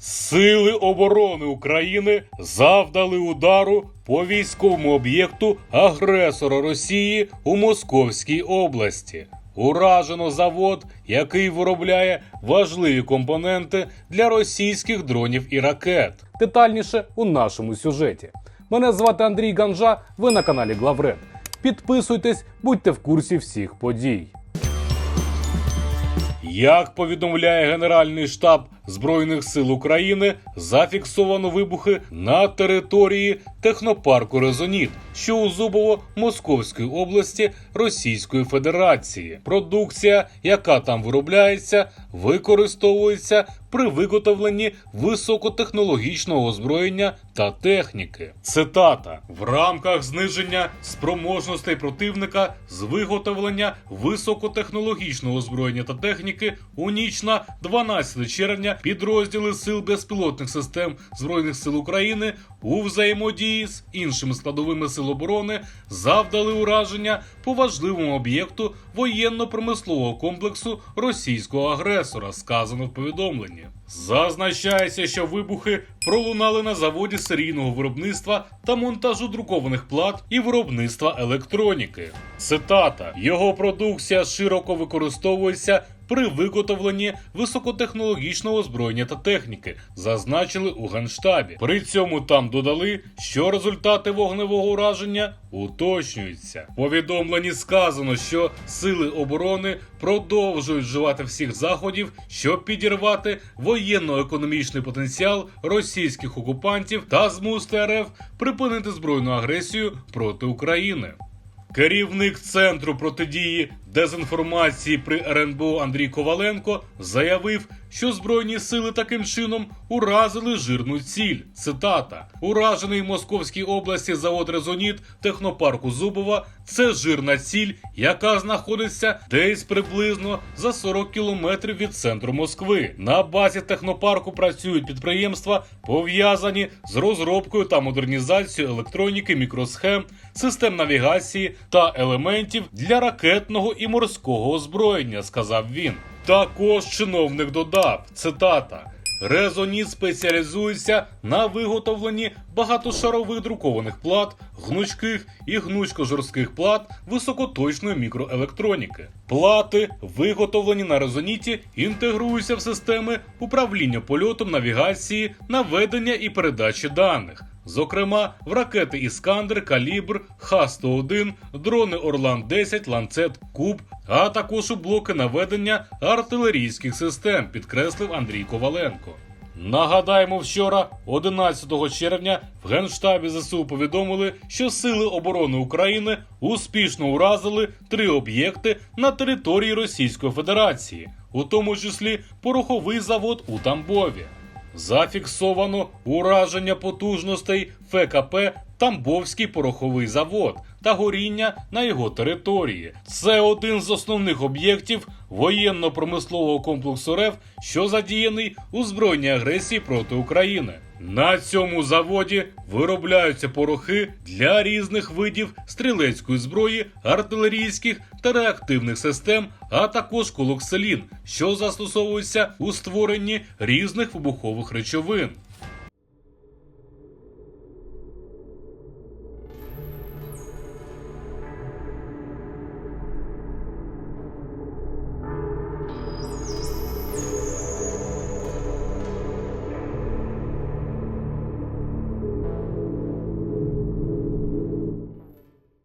Сили оборони України завдали удару по військовому об'єкту агресора Росії у Московській області. Уражено завод, який виробляє важливі компоненти для російських дронів і ракет. Детальніше у нашому сюжеті. Мене звати Андрій Ганжа. Ви на каналі Главред. Підписуйтесь, будьте в курсі всіх подій. Як повідомляє Генеральний штаб Збройних сил України, зафіксовано вибухи на території технопарку Резоніт, що у Зубово Московської області Російської Федерації. Продукція, яка там виробляється, використовується при виготовленні високотехнологічного озброєння та техніки. Цитата: в рамках зниження спроможностей противника з виготовлення високотехнологічного озброєння та техніки у ніч на 12 червня підрозділи сил безпілотних систем збройних сил України у взаємодії з іншими складовими сил оборони завдали ураження по важливому об'єкту воєнно-промислового комплексу російського агресора, сказано в повідомленні. Зазначається, що вибухи пролунали на заводі серійного виробництва та монтажу друкованих плат і виробництва електроніки. Цитата: його продукція широко використовується при виготовленні високотехнологічного озброєння та техніки, зазначили у генштабі. При цьому там додали, що результати вогневого ураження уточнюються. В Повідомленні сказано, що сили оборони продовжують вживати всіх заходів, щоб підірвати воєнно-економічний потенціал російських окупантів та змусити РФ припинити збройну агресію проти України. Керівник центру протидії дезінформації при РНБО Андрій Коваленко заявив, що збройні сили таким чином уразили жирну ціль. Цитата: уражений в Московській області завод Резоніт технопарку Зубова це жирна ціль, яка знаходиться десь приблизно за 40 кілометрів від центру Москви. На базі технопарку працюють підприємства, пов'язані з розробкою та модернізацією електроніки, мікросхем, систем навігації та елементів для ракетного і морського озброєння, сказав він. Також чиновник додав цитата. Резоніт спеціалізується на виготовленні багатошарових друкованих плат, гнучких і гнучко-жорстких плат високоточної мікроелектроніки. Плати, виготовлені на резоніті, інтегруються в системи управління польотом, навігації, наведення і передачі даних. Зокрема, в ракети Іскандер, Калібр, Х-101, дрони Орлан-10, Ланцет, Куб, а також у блоки наведення артилерійських систем, підкреслив Андрій Коваленко. Нагадаємо, вчора, 11 червня, в Генштабі ЗСУ повідомили, що Сили оборони України успішно уразили три об'єкти на території Російської Федерації, у тому числі пороховий завод у Тамбові. Зафіксовано ураження потужностей ФКП Тамбовський пороховий завод та горіння на його території. Це один з основних об'єктів воєнно-промислового комплексу РФ, що задіяний у збройній агресії проти України. На цьому заводі виробляються порохи для різних видів стрілецької зброї, артилерійських та реактивних систем, а також колокселін, що застосовується у створенні різних вибухових речовин.